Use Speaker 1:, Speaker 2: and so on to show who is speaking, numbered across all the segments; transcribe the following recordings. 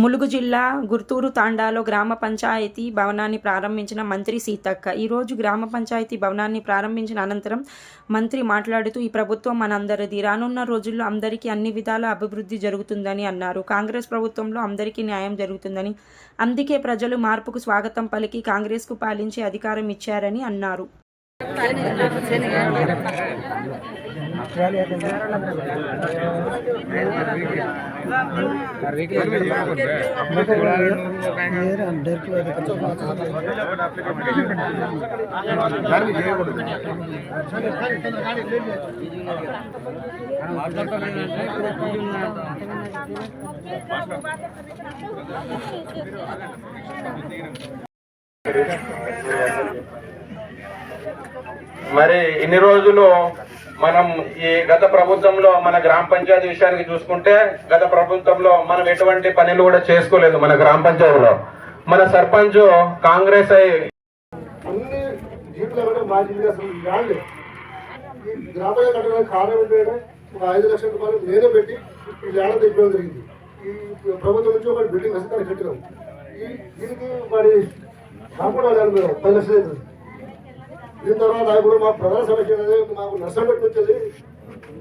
Speaker 1: ములుగు జిల్లా గుర్తూరు తాండాలో గ్రామ పంచాయతీ భవనాన్ని ప్రారంభించిన మంత్రి సీతక్క. ఈరోజు గ్రామ పంచాయతీ భవనాన్ని ప్రారంభించిన అనంతరం మంత్రి మాట్లాడుతూ ఈ ప్రభుత్వం మనందరిది. రానున్న రోజుల్లో అందరికీ అన్ని విధాల అభివృద్ధి జరుగుతుందని అన్నారు. కాంగ్రెస్ ప్రభుత్వంలో అందరికీ న్యాయం జరుగుతుందని. అందుకే ప్రజలు మార్పుకు స్వాగతం పలికి కాంగ్రెస్కు పాలించే అధికారం ఇచ్చారని అన్నారు.
Speaker 2: మరి ఇన్ని రోజులు మనం ఈ గత ప్రభుత్వంలో మన గ్రామ పంచాయతీ విషయానికి చూసుకుంటే గత ప్రభుత్వంలో మనం ఎటువంటి పనులు కూడా చేసుకోలేదు మన గ్రామ పంచాయతీలో. మన సర్పంచ్ కాంగ్రెస్ అయి
Speaker 3: అన్ని జీవితాలు కూడా మా జీవితం అసలు రాండి ఈ గ్రామాల ఒక ఐదు లక్షల రూపాయలు నేనే పెట్టి ఈ ల్యాండ్ తెప్పడం జరిగింది. ఈ ప్రభుత్వం నుంచి ఒక బిల్డింగ్ వస్తే కట్టినాం. ఈ దీనికి మరి కాకుండా లేదు మేము పది లక్షలు అవుతుంది. దీని తర్వాత ఇప్పుడు మా ప్రధాన సమస్య మాకు నష్టం పెట్టి వచ్చేది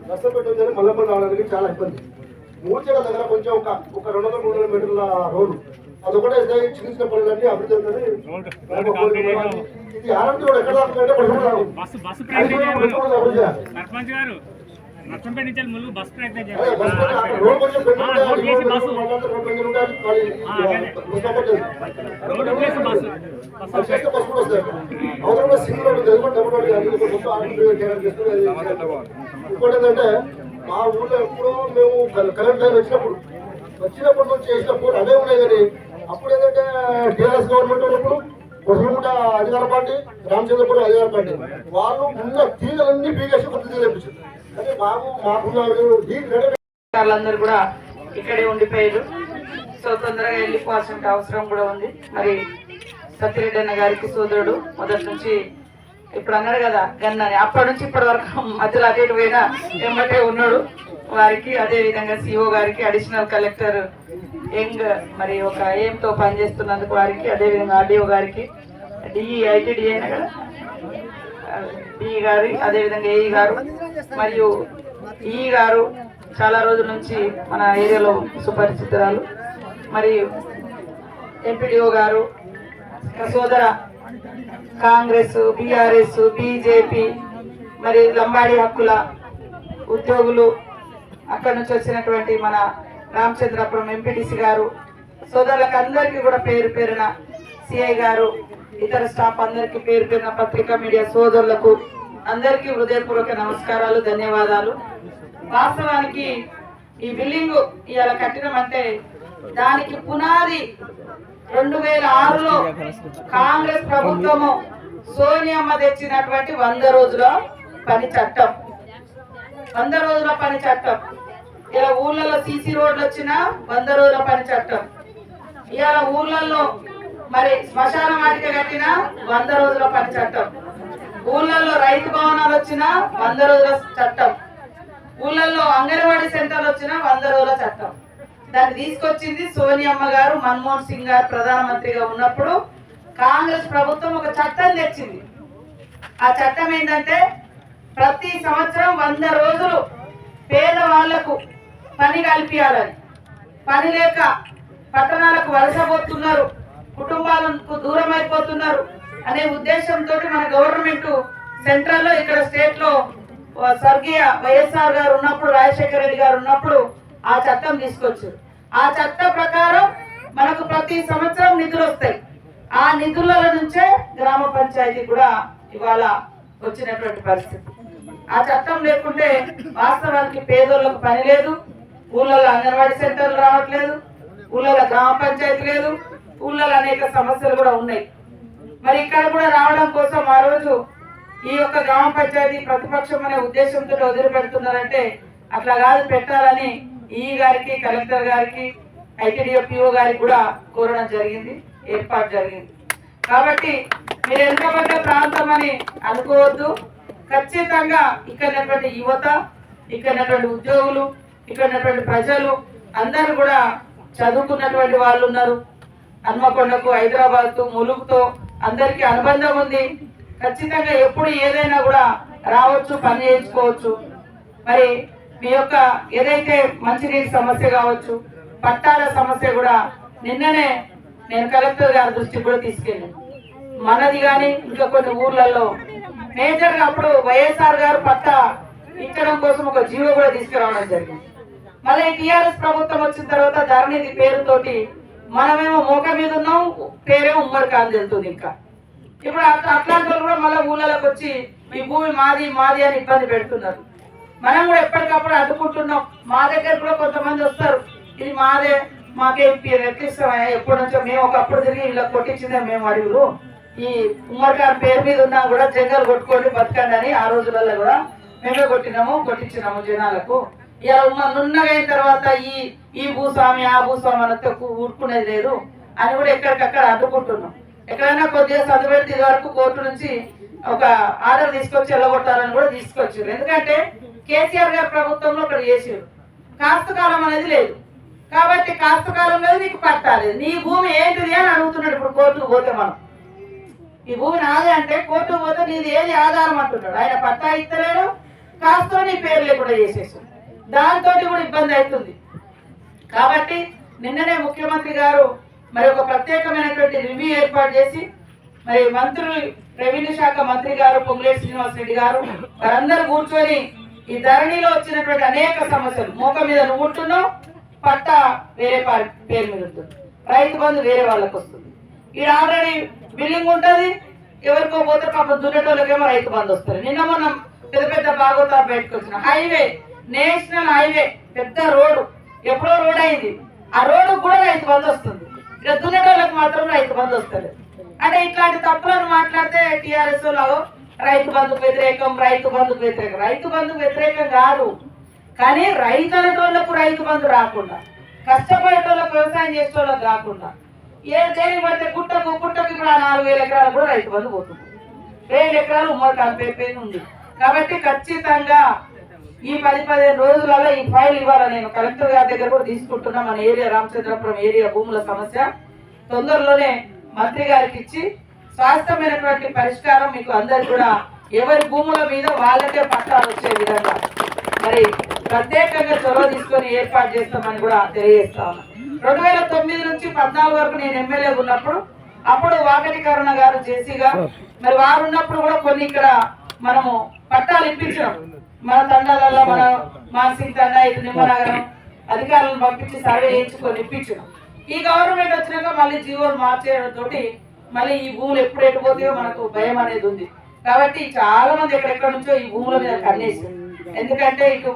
Speaker 3: నష్టం పెట్టి వచ్చేది మల్లపల్లి రావడానికి చాలా ఇబ్బంది మూర్చల దగ్గర కొంచెం ఒక ఒక రెండు వందల మూడు వందల మీటర్ల రోడ్డు అదొకటే చిన్న చిన్న పనులన్నీ అభివృద్ధి ఇది ఆరోగ్యం కూడా ఎక్కడ దాకా అంటే పడుకుంటున్నాము
Speaker 4: బస్సు బస్సు
Speaker 3: అది
Speaker 4: ప్రయత్నం
Speaker 3: కూడా
Speaker 4: చేయమను.
Speaker 3: పెట్టుకోవాలి అభివృద్ధి చేయాలి.
Speaker 4: సర్పంచ్ గారు నచ్చంపేట నుంచి వెళ్ళి ముందు బస్సు ప్రయత్నం
Speaker 3: అదే
Speaker 4: చేయాలి
Speaker 3: బస్ కూడా అక్కడ రోడ్ కొంచెం పెట్టుకుంటే
Speaker 4: రోడ్ చేసి
Speaker 3: రోడ్
Speaker 4: బస్సు.
Speaker 3: మళ్ళీ రోడ్ కొంచెం ఉండాలి. మరి
Speaker 4: ఆ, అదే.
Speaker 3: బస్ సపోర్ట్ చేయాలి.
Speaker 4: రోడ్డు ప్లేస్ బస్సు
Speaker 3: అది
Speaker 4: బస్సు
Speaker 3: చేస్తే బస్ కూడా వస్తాయి. అవతల కూడా సింగిల్ ఇంకోటి ఏంటంటే మా ఊళ్ళో ఎప్పుడో మేము కరెంట్ లైన్ వచ్చినప్పుడు వచ్చినప్పుడు నుంచి చేసినప్పుడు అదే ఉన్నాయి కానీ అప్పుడు ఏంటంటే టీఆర్ఎస్ గవర్నమెంట్ ఉన్నప్పుడు కొసలగుట్ట అధికార పార్టీ రామచంద్రపురం అధికార పార్టీ వాళ్ళు ఉన్న తీగలన్నీ పీకేసి కొత్త తీగలు కానీ మాకు మాకున్న
Speaker 5: వాళ్ళందరూ కూడా ఇక్కడే ఉండిపోయారు. సో తొందరగా వెళ్ళిపోవాల్సిన అవసరం కూడా ఉంది. మరి సత్యరెడ్డి అన్న గారికి సోదరుడు మొదటి నుంచి ఇప్పుడు అన్నాడు కదా గన్నని అప్పటి నుంచి ఇప్పటి వరకు మధ్యలో అటు ఇటు పోయినా వెంబటే ఉన్నాడు. వారికి అదే విధంగా సిఓ గారికి అడిషనల్ కలెక్టర్ యంగ్ మరి ఒక ఏంతో పనిచేస్తున్నందుకు వారికి అదే విధంగా ఆర్డీఓ గారికి డిఈ ఐటీడీఏ అయినా కదా డిఈ గారి అదేవిధంగా ఏఈ గారు మరియు ఈ గారు చాలా రోజుల నుంచి మన ఏరియాలో సుపరిచితురాలు. మరియు ఎంపీడీఓ గారు సోదర కాంగ్రెస్ బీఆర్ఎస్ బీజేపీ మరి లంబాడి హక్కుల ఉద్యోగులు అక్కడి నుంచి వచ్చినటువంటి మన రామచంద్రపురం ఎంపీటీసీ గారు సోదరులకు అందరికీ కూడా పేరు పేరున సిఐ గారు ఇతర స్టాఫ్ అందరికీ పేరు పేరున పత్రికా మీడియా సోదరులకు అందరికీ హృదయపూర్వక నమస్కారాలు ధన్యవాదాలు. వాస్తవానికి ఈ బిల్డింగ్ ఇవాళ కట్టడం అంటే దానికి పునాది రెండు వేల ఆరులో కాంగ్రెస్ ప్రభుత్వము సోనియమ్మ తెచ్చినటువంటి వంద రోజుల పని చట్టం. వంద రోజుల పని చట్టం. ఇలా ఊళ్ళలో సీసీ రోడ్లు వచ్చిన వంద రోజుల పని చట్టం. ఇలా ఊళ్ళల్లో మరి శ్మశాన వాటిక కట్టిన వంద రోజుల పని చట్టం. ఊళ్ళల్లో రైతు భవనాలు వచ్చిన వంద రోజుల చట్టం. ఊళ్ళల్లో అంగన్వాడీ సెంటర్లు వచ్చిన వంద రోజుల చట్టం. దాన్ని తీసుకొచ్చింది సోనియమ్మ గారు మన్మోహన్ సింగ్ గారు ప్రధానమంత్రిగా ఉన్నప్పుడు కాంగ్రెస్ ప్రభుత్వం ఒక చట్టం తెచ్చింది. ఆ చట్టం ఏంటంటే ప్రతి సంవత్సరం వంద రోజులు పేదవాళ్ళకు పని కల్పించాలని పని లేక పట్టణాలకు వలసపోతున్నారు కుటుంబాలకు దూరం అయిపోతున్నారు అనే ఉద్దేశంతో మన గవర్నమెంట్ సెంట్రల్లో ఇక్కడ స్టేట్లో స్వర్గీయ వైఎస్ఆర్ గారు ఉన్నప్పుడు రాజశేఖర రెడ్డి గారు ఉన్నప్పుడు ఆ చట్టం తీసుకొచ్చారు. ఆ చట్ట ప్రకారం మనకు ప్రతి సంవత్సరం నిధులు వస్తాయి. ఆ నిధుల నుంచే గ్రామ పంచాయతీ కూడా ఇవాళ వచ్చినటువంటి పరిస్థితి. ఆ చట్టం లేకుంటే వాస్తవానికి పేదోళ్ళకు పని లేదు. ఊళ్ళలో అంగన్వాడీ సెంటర్లు రావట్లేదు. ఊళ్ళలో గ్రామ పంచాయతీ లేదు. ఊళ్ళలో అనేక సమస్యలు కూడా ఉన్నాయి. మరి ఇక్కడ కూడా రావడం కోసం ఆ రోజు ఈ యొక్క గ్రామ పంచాయతీ ప్రతిపక్షం అనే ఉద్దేశంతో వదిలిపెడుతున్నారంటే అట్లా కాదు పెట్టాలని ఈ గారికి కలెక్టర్ గారికి ఐటీడీఓ పిఓ గారికి కూడా కోరడం జరిగింది ఏర్పాటు జరిగింది. కాబట్టి మీరు వెనుకబడ్డ ప్రాంతం అని అనుకోవద్దు. ఖచ్చితంగా ఇక్కడ యువత ఇక్కడ ఉద్యోగులు ఇక్కడ ఉన్నటువంటి ప్రజలు అందరూ కూడా చదువుకున్నటువంటి వాళ్ళు ఉన్నారు. హన్మకొండకు హైదరాబాద్ ములుగుతో అందరికీ అనుబంధం ఉంది. ఖచ్చితంగా ఎప్పుడు ఏదైనా కూడా రావచ్చు పని చేయించుకోవచ్చు. మరి మీ యొక్క ఏదైతే మంచినీటి సమస్య కావచ్చు పట్టాల సమస్య కూడా నిన్ననే నేను కలెక్టర్ గారి దృష్టికి కూడా తీసుకెళ్ళాను. మనది కానీ ఇంకా కొన్ని ఊర్లలో మేజర్ అప్పుడు వైఎస్ఆర్ గారు పట్టా ఇచ్చడం కోసం ఒక జీవో కూడా తీసుకురావడం జరిగింది. మళ్ళీ టీఆర్ఎస్ ప్రభుత్వం వచ్చిన తర్వాత ధరణిధి పేరుతోటి మనమేమో మోక మీద ఉన్నాం పేరేమో ఉమ్మడి కాని తెలుతుంది ఇంకా. ఇప్పుడు అట్లా- అట్లాంటి వాళ్ళు కూడా మళ్ళీ ఊళ్ళలోకి వచ్చి మీ భూమి మాది మాది అని ఇబ్బంది పెడుతున్నారు. మనం కూడా ఎప్పటికప్పుడు అడ్డుకుంటున్నాం. మా దగ్గర కూడా కొంతమంది వస్తారు. ఇది మాదే మాకేం ఎట్లిస్తామయ్యా ఎప్పటి నుంచో మేము ఒకప్పుడు తిరిగి ఇలా కొట్టించిందే మేము అడుగులు. ఈ ఉమ్మడి గారి పేరు మీద ఉన్నా కూడా జంగలు కొట్టుకోండి బతకండి అని ఆ రోజులలో కూడా మేమే కొట్టినాము కొట్టించినాము జనాలకు. ఇలా ఉమ్మ నున్నగైన తర్వాత ఈ ఈ భూస్వామి ఆ భూస్వామి అన్నతో ఊరుకునేది లేదు అని కూడా ఎక్కడికక్కడ అడ్డుకుంటున్నాం. ఎక్కడైనా కొద్దిగా చదివేది ఇది వరకు కోర్టు నుంచి ఒక ఆర్డర్ తీసుకొచ్చి వెళ్ళగొట్టాలని కూడా తీసుకొచ్చారు. ఎందుకంటే కేసీఆర్ గారి ప్రభుత్వంలో ఇక్కడ చేసారు కాస్త కాలం అనేది లేదు. కాబట్టి కాస్త కాలం లేదు నీకు పట్టాలి. నీ భూమి ఏంటిది అని అడుగుతున్నాడు ఇప్పుడు కోర్టుకు పోతే మనం. ఈ భూమి నాదే అంటే కోర్టుకు పోతే నీది ఏది ఆధారం అంటున్నాడు. ఆయన పట్టా ఇస్తలేడు కాస్త నీ పేరు లేకుండా చేసేసాడు. దాంతో కూడా ఇబ్బంది అవుతుంది. కాబట్టి నిన్ననే ముఖ్యమంత్రి గారు మరి ఒక ప్రత్యేకమైనటువంటి రివ్యూ ఏర్పాటు చేసి మరి మంత్రులు రెవెన్యూ శాఖ మంత్రి గారు పొంగులేటి శ్రీనివాసరెడ్డి గారు వారందరూ కూర్చొని ఈ ధరణిలో వచ్చినటువంటి అనేక సమస్యలు. మోక మీద నువ్వు ఉంటున్నావు పట్ట వేరే పేరు మీద ఉంటుంది రైతు బంధు వేరే వాళ్ళకి వస్తుంది. ఈ ఆల్రెడీ బిల్డింగ్ ఉంటుంది ఎవరికో పోతే పాప దున్నేటోళ్ళకేమో రైతు బంధు వస్తారు. నిన్న మనం పెద్ద పెద్ద బాగోతా బయటకు వచ్చిన హైవే నేషనల్ హైవే పెద్ద రోడ్డు. ఎప్పుడో రోడ్ అయింది. ఆ రోడ్డు కూడా రైతు బంధు వస్తుంది. ఇక దున్నేటోళ్ళకి మాత్రం రైతు బంధు వస్తారు అంటే ఇట్లాంటి తప్పులను మాట్లాడితే టీఆర్ఎస్లో రైతు బంధు వ్యతిరేకం రైతు బంధు వ్యతిరేకం. రైతు బంధు వ్యతిరేకం కాదు. కానీ రైతు అనేటోళ్ళకు రైతు బంధు రాకుండా కష్టపడేటోళ్ళకు వ్యవసాయం చేసేటోళ్ళకు రాకుండా ఏ దేని పడితే గుట్టకు గుట్టకు ఇప్పుడు ఆ నాలుగు వేల ఎకరాలు కూడా రైతు బంధు పోతుంది. వేల ఎకరాలు ఉమ్మడి కలిపే ఉంది. కాబట్టి ఖచ్చితంగా ఈ పది పదిహేను రోజులలో ఈ ఫైల్ ఇవ్వాలి నేను? కలెక్టర్ గారి దగ్గర కూడా తీసుకుంటున్నా. మన ఏరియా రామచంద్రపురం ఏరియా భూముల సమస్య. తొందరలోనే మంత్రి గారికి ఇచ్చి శాశ్వతమైనటువంటి పరిష్కారం మీకు అందరు కూడా ఎవరి భూముల మీద వాళ్ళకే పట్టాలు వచ్చే విధంగా. మరి ప్రత్యేకంగా చొరవ తీసుకొని ఏర్పాటు చేస్తామని కూడా తెలియజేస్తా ఉన్నా. రెండు వేల తొమ్మిది నుంచి పద్నాలుగు వరకు నేను ఎమ్మెల్యే ఉన్నప్పుడు అప్పుడు వాకటికరణ గారు జేసీగా మరి వారు ఉన్నప్పుడు కూడా కొన్ని ఇక్కడ మనము పట్టాలు ఇప్పించాం. మన తండాలలో మన మానసిక తండా ఇటు నిమ్మనగరం అధికారులను పంపించి సర్వే చేయించుకొని ఇప్పించాం. ఈ గవర్నమెంట్ వచ్చినాక మళ్ళీ జీవోలు మార్చేయడం తోటి మళ్ళీ ఈ భూములు ఎప్పుడు ఎట్టుపోతాయో మనకు భయం అనేది ఉంది. కాబట్టి చాలా మంది ఎక్కడెక్కడ నుంచో ఈ భూముల మీద కన్నేసి ఎందుకంటే ఇటు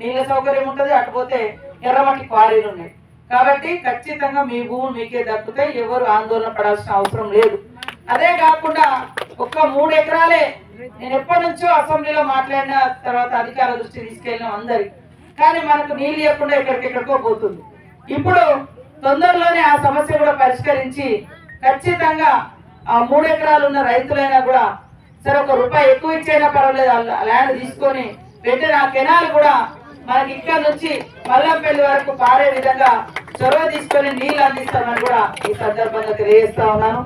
Speaker 5: నీళ్ళ సౌకర్యం ఉంటుంది అటుపోతే ఎర్రమట్టి క్వారీలు ఉన్నాయి. కాబట్టి ఖచ్చితంగా మీ భూములు మీకే దక్కుతాయి ఎవరు ఆందోళన పడాల్సిన అవసరం లేదు. అదే కాకుండా ఒక్క మూడు ఎకరాలే నేను ఎప్పటి నుంచో అసెంబ్లీలో మాట్లాడిన తర్వాత అధికార దృష్టి తీసుకెళ్ళిన అందరి. కానీ మనకు నీళ్ళు ఇవ్వకుండా ఎక్కడికెక్కడికో పోతుంది. ఇప్పుడు తొందరలోనే ఆ సమస్య కూడా పరిష్కరించి ఖచ్చితంగా ఆ మూడు ఎకరాలు ఉన్న రైతులైనా కూడా సరే ఒక రూపాయి ఎక్కువ ఇచ్చైనా పర్వాలేదు ల్యాండ్ తీసుకొని పెట్టిన ఆ కెనాల్ కూడా మనకి ఇక్కడ నుంచి మల్లంపల్లి వరకు పారే విధంగా చొరవ తీసుకొని నీళ్ళు అందిస్తామని కూడా ఈ సందర్భంగా తెలియజేస్తా ఉన్నాను.